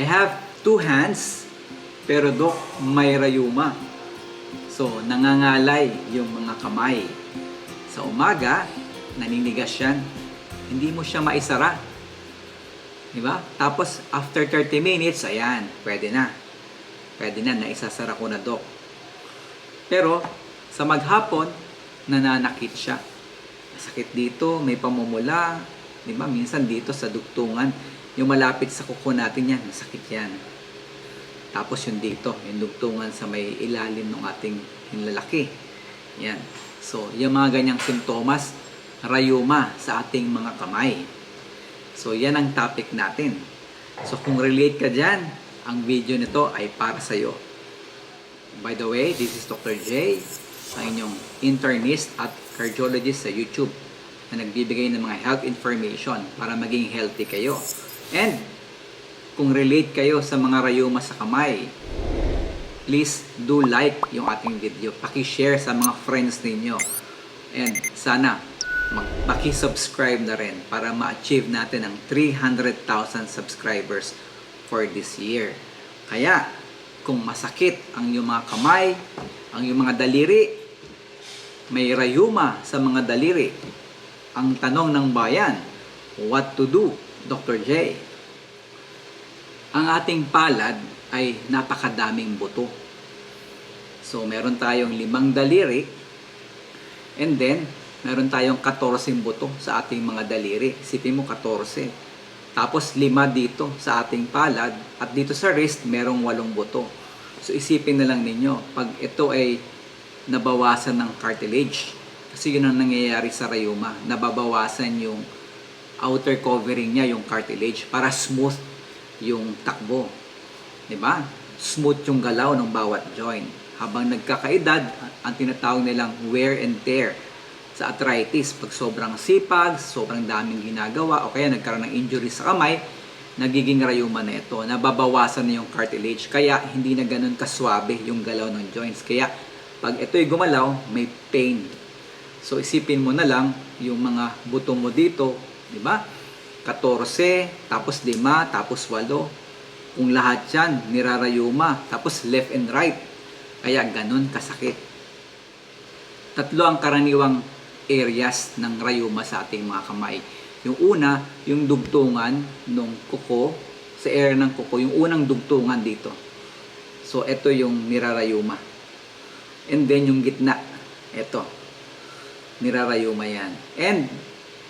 I have two hands, pero dok, may rayuma. So, nangangalay yung mga kamay. Sa umaga, naninigas yan. Hindi mo siya maisara. Di ba? Tapos, after 30 minutes, ayan, pwede na. Pwede na, naisasara ko na, Dok. Pero, sa maghapon, nananakit siya. Masakit dito, may pamumula. Di ba? Minsan dito sa dugtungan, yung malapit sa kuko natin yan, masakit yan. Tapos yung dito, yung dugtungan sa may ilalim ng ating yung lalaki. Yan. So, yung mga ganyang simptomas, rayuma sa ating mga kamay. So, yan ang topic natin. So, kung relate ka dyan, ang video nito ay para sa'yo. By the way, this is Dr. J, ang inyong internist at cardiologist sa YouTube na nagbibigay ng mga health information para maging healthy kayo. And, kung relate kayo sa mga rayuma sa kamay, please do like yung ating video. Paki-share sa mga friends ninyo. And sana mag- paki-subscribe na rin para ma-achieve natin ang 300,000 subscribers for this year. Kaya, kung masakit ang iyong mga kamay, ang iyong mga daliri, may rayuma sa mga daliri, ang tanong ng bayan, what to do, Dr. J? Ang ating palad ay napakadaming buto. So, meron tayong limang daliri and then, meron tayong 14 buto sa ating mga daliri. Isipin mo 14. Tapos, lima dito sa ating palad at dito sa wrist, merong walong buto. So, isipin na lang ninyo, pag ito ay nabawasan ng cartilage, kasi yun ang nangyayari sa rayuma, nababawasan yung outer covering niya, yung cartilage, para smooth yung takbo. ba? Smooth yung galaw ng bawat joint. Habang nagkakaedad, ang tinatawag nilang wear and tear sa arthritis. Pag sobrang sipag, sobrang daming ginagawa, o kaya nagkaroon ng injury sa kamay, nagiging rayuma na ito. Nababawasan na yung cartilage. Kaya hindi na ganun kaswabe yung galaw ng joints. Kaya pag ito'y gumalaw, may pain. So isipin mo na lang yung mga buto mo dito, di ba? 14, tapos 5, tapos 8. Kung lahat yan, nirarayuma, tapos left and right. Kaya ganun kasakit. Tatlo ang karaniwang areas ng rayuma sa ating mga kamay. Yung una, yung dugtungan ng kuko, sa area ng kuko, yung unang dugtungan dito. So, ito yung nirarayuma. And then, yung gitna, ito. Nirarayuma yan. And,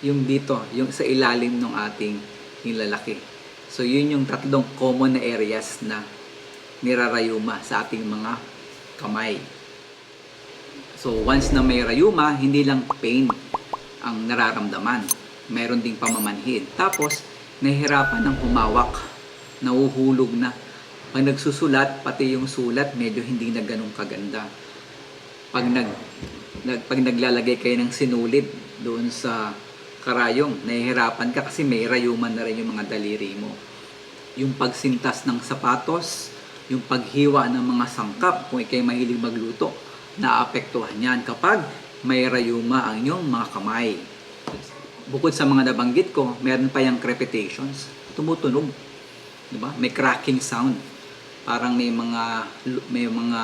yung dito, yung sa ilalim ng ating yung lalaki. So, yun yung tatlong common na areas na nirarayuma sa ating mga kamay. So, once na may rayuma, hindi lang pain ang nararamdaman. Meron ding pamamanhid. Tapos, nahihirapan ng humawak. Nauhulog na. Pag nagsusulat, pati yung sulat, medyo hindi na ganun kaganda. Pag, nag, nag, pag naglalagay kayo ng sinulid doon sa karayong, nahihirapan ka kasi may rayuman na rin yung mga daliri mo. Yung pagsintas ng sapatos, yung paghiwa ng mga sangkap, kung ikay mahilig magluto, naapektuhan yan kapag may rayuma ang inyong mga kamay. Bukod sa mga nabanggit ko, meron pa yung crepitations. Tumutunog. Di ba? May cracking sound. Parang may mga may mga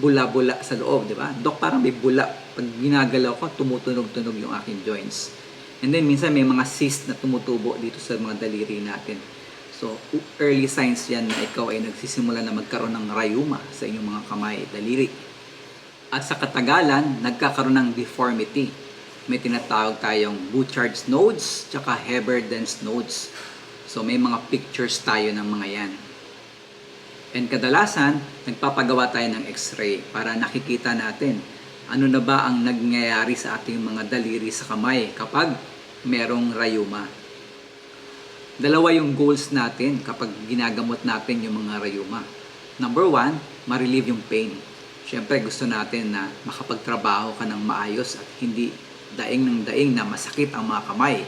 bula-bula sa loob, di ba? Dok, parang may bula. Pag ginagalaw ko, tumutunog-tunog yung aking joints. And then, minsan may mga cyst na tumutubo dito sa mga daliri natin. So, early signs yan na ikaw ay nagsisimula na magkaroon ng rayuma sa inyong mga kamay, daliri. At sa katagalan, nagkakaroon ng deformity. May tinatawag tayong Bouchard's nodes, tsaka Heberden's nodes. So, may mga pictures tayo ng mga yan. And kadalasan, nagpapagawa tayo ng x-ray para nakikita natin ano na ba ang nangyayari sa ating mga daliri sa kamay kapag merong rayuma. Dalawa yung goals natin kapag ginagamot natin yung mga rayuma. Number one, ma-relieve yung pain. Siyempre gusto natin na makapagtrabaho ka ng maayos at hindi daing ng daing na masakit ang mga kamay.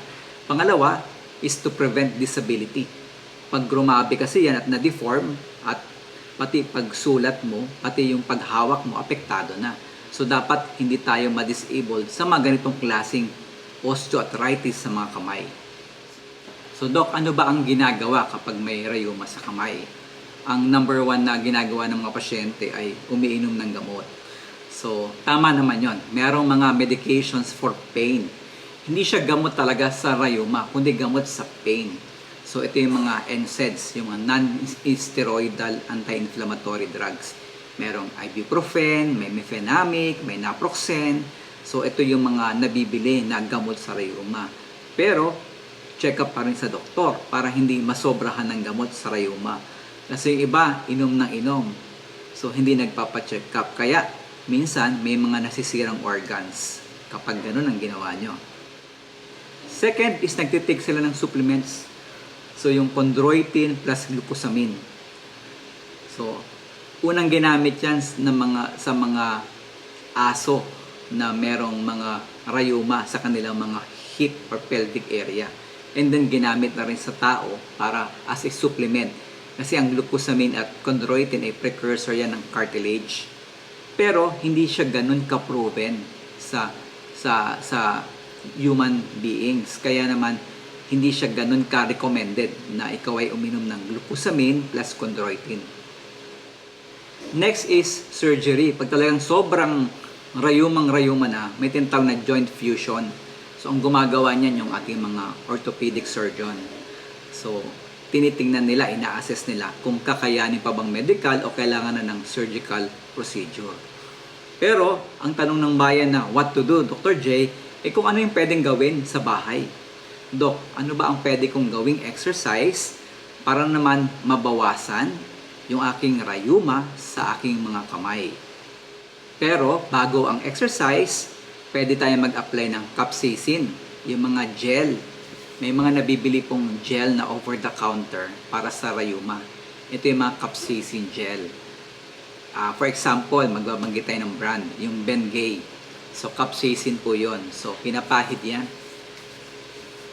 Pangalawa is to prevent disability. Pag grumabi kasi yan at na-deform at pati pagsulat mo, pati yung paghawak mo, apektado na. So dapat hindi tayo ma-disable sa mga ganitong klaseng osteoarthritis sa mga kamay. So Doc, ano ba ang ginagawa kapag may rayuma sa kamay? Ang number one na ginagawa ng mga pasyente ay umiinom ng gamot. So, tama naman yon. Merong mga medications for pain. Hindi siya gamot talaga sa rayuma, kundi gamot sa pain. So, ito yung mga NSAIDs, yung mga non-steroidal anti-inflammatory drugs. Merong ibuprofen, may mefenamic, may naproxen. So, ito yung mga nabibili na gamot sa rayuma. Pero, check up pa rin sa doktor para hindi masobrahan ng gamot sa rayuma. Kasi yung iba, inom ng inom. So, hindi nagpapacheck up. Kaya, minsan, may mga nasisirang organs kapag ganun ang ginawa nyo. Second is nagtitake sila ng supplements. So, yung chondroitin plus glucosamine. So, unang ginamit yan ng mga, sa mga aso na merong mga rayuma sa kanilang mga hip or pelvic area. And then ginamit na rin sa tao para as a supplement. Kasi ang glucosamine at chondroitin ay precursor yan ng cartilage. Pero hindi siya ganun ka-proven sa sa sa human beings. Kaya naman hindi siya ganun ka-recommended na ikaw ay uminom ng glucosamine plus chondroitin. Next is surgery. Pag talagang sobrang rayumang-rayuma na, may tinatawag na joint fusion. So, ang gumagawa niyan yung ating mga orthopedic surgeon. So, tinitingnan nila, ina-assess nila kung kakayanin pa bang medical o kailangan na ng surgical procedure. Pero, ang tanong ng bayan na, what to do, Dr. J, eh kung ano yung pwedeng gawin sa bahay. Dok, ano ba ang pwede kong gawing exercise para naman mabawasan yung aking rayuma sa aking mga kamay? Pero, bago ang exercise, pwede tayo mag-apply ng capsaicin, yung mga gel. May mga nabibili pong gel na over the counter para sa rayuma. Ito yung mga capsaicin gel. Ah, for example, magbabanggit tayo ng brand, yung Bengay. So, capsaicin po yon. So, pinapahid yan.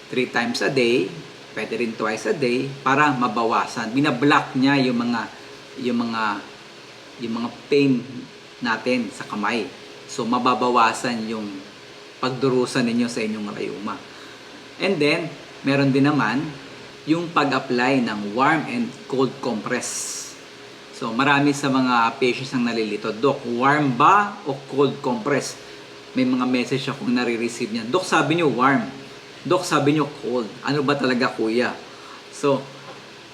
Three times a day, pwede rin twice a day, para mabawasan. Binablock niya yung mga, yung mga, yung mga pain natin sa kamay. So, mababawasan yung pagdurusan ninyo sa inyong rayuma. And then, meron din naman yung pag-apply ng warm and cold compress. So, marami sa mga patients ang nalilito, Dok, warm ba o cold compress? May mga message akong nare-receive niyan. Dok, sabi niyo warm. Dok, sabi niyo cold. Ano ba talaga, kuya? So,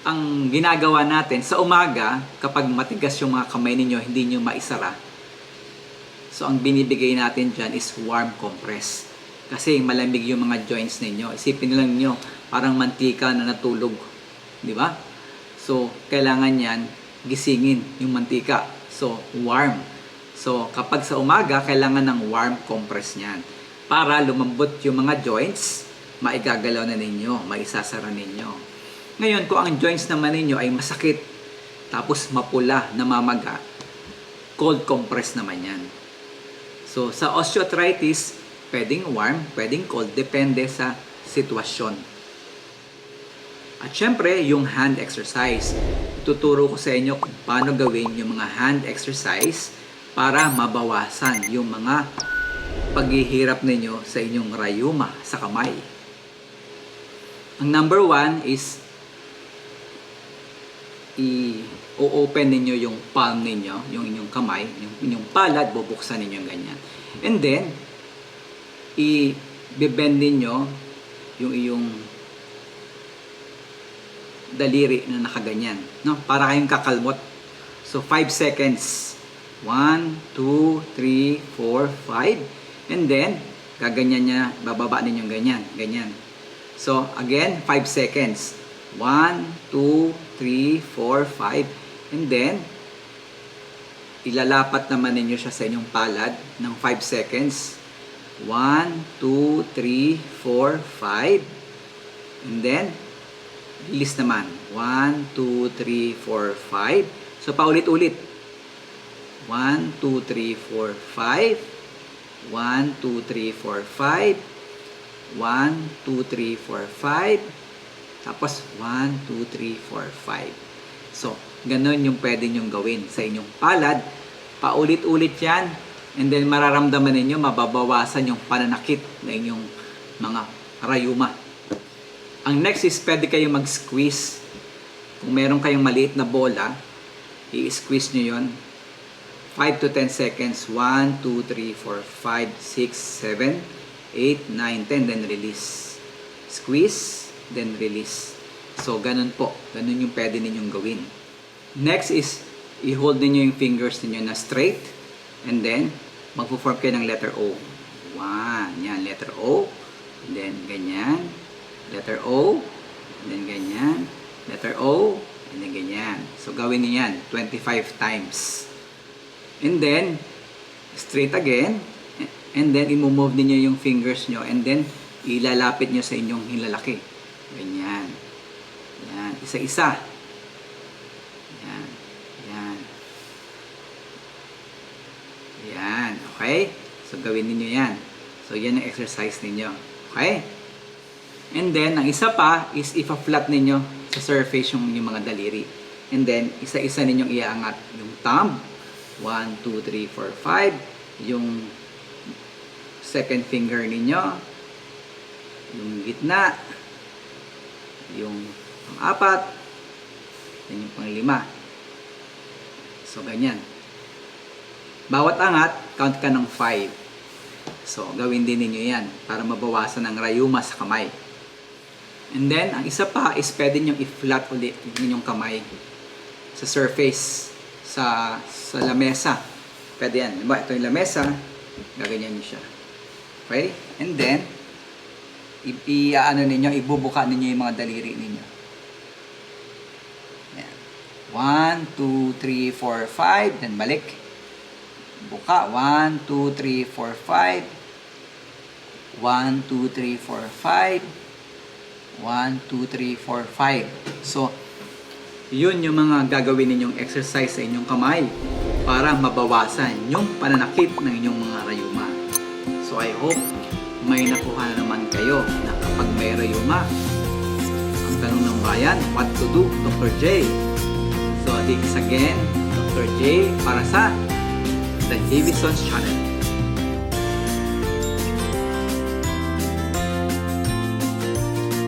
ang ginagawa natin sa umaga, kapag matigas yung mga kamay ninyo, hindi nyo maisara. So, ang binibigay natin dyan is warm compress. Kasi malamig yung mga joints ninyo. Isipin lang nyo, parang mantika na natulog. Di ba? So, kailangan yan gisingin yung mantika. So, warm. So, kapag sa umaga, kailangan ng warm compress niyan. Para lumambot yung mga joints, maigagalaw na ninyo, maisasara ninyo. Ngayon, kung ang joints naman ninyo ay masakit, tapos mapula, namamaga, cold compress naman yan. So, sa osteoarthritis, pwedeng warm, pwedeng cold, depende sa sitwasyon. At syempre, yung hand exercise. Tuturo ko sa inyo kung paano gawin yung mga hand exercise para mabawasan yung mga paghihirap ninyo sa inyong rayuma sa kamay. Ang number one is i-open ninyo yung palm ninyo, yung inyong kamay, yung inyong palad, bubuksan ninyo ganyan. And then, i-bend ninyo yung iyong daliri na nakaganyan. No? Para kayong kakalmot. So, 5 seconds. 1, 2, 3, 4, 5. And then, gaganyan niya, bababa ninyong ganyan. Ganyan. So, again, 5 seconds. 1, 2, 3, 4, 5. And then, ilalapat naman ninyo siya sa inyong palad ng 5 seconds. 1, 2, 3, 4, 5. And then, Bilis naman. 1, 2, 3, 4, 5. So, paulit-ulit. 1, 2, 3, 4, 5. 1, 2, 3, 4, 5. 1, 2, 3, 4, 5. Tapos, 1, 2, 3, 4, 5. So, ganun yung pwede nyong gawin sa inyong palad. Paulit-ulit yan. And then, mararamdaman ninyo, mababawasan yung pananakit na inyong mga rayuma. Ang next is pwede kayo mag-squeeze. Kung meron kayong maliit na bola, i-squeeze nyo yon 5 to 10 seconds. 1, 2, 3, 4, 5, 6, 7, 8, 9, 10. Then release. Squeeze, then release. So, ganun po. Ganun yung pwede ninyong gawin. Next is, i-hold ninyo yung fingers ninyo na straight. And then, magpo-form kayo ng letter O. One. Yan, letter O. And then, ganyan. Letter O. And then, ganyan. Letter O. And then, ganyan. So, gawin niyo yan 25 times. And then, straight again. And then, i-move ninyo yung fingers nyo. And then, ilalapit nyo sa inyong hilalaki. Ganyan. Yan. Isa-isa. Yan. Yan. Yan. Okay? So, gawin ninyo yan. So, yan ang exercise ninyo. Okay? And then, ang isa pa is ipa-flat ninyo sa surface yung, yung mga daliri. And then, isa-isa ninyong iaangat yung thumb. 1, 2, 3, 4, 5. Yung second finger ninyo. Yung gitna. Yung pang-apat. Yung pang-lima. So, ganyan. Bawat angat, count ka ng 5. So, gawin din ninyo yan para mabawasan ang rayuma sa kamay. And then, ang isa pa is pwede nyo i-flat ulit yung inyong kamay sa surface, sa, sa lamesa. Pwede yan. Diba, ito yung lamesa, gaganyan nyo siya. Okay? And then, i- i- ano ninyo, ibubuka ninyo yung mga daliri ninyo. Yan. 1, 2, 3, 4, 5. Then balik. Buka. 1, 2, 3, 4, 5. 1, 2, 3, 4, 5. 1, 2, 3, 4, 5. So, yun yung mga gagawin ninyong exercise sa inyong kamay para mabawasan yung pananakit ng inyong mga rayuma. So, I hope may nakuha na naman kayo na kapag may rayuma, ang tanong ng bayan, what to do, Dr. J? So, this is again, Dr. J para sa The Davison's Channel.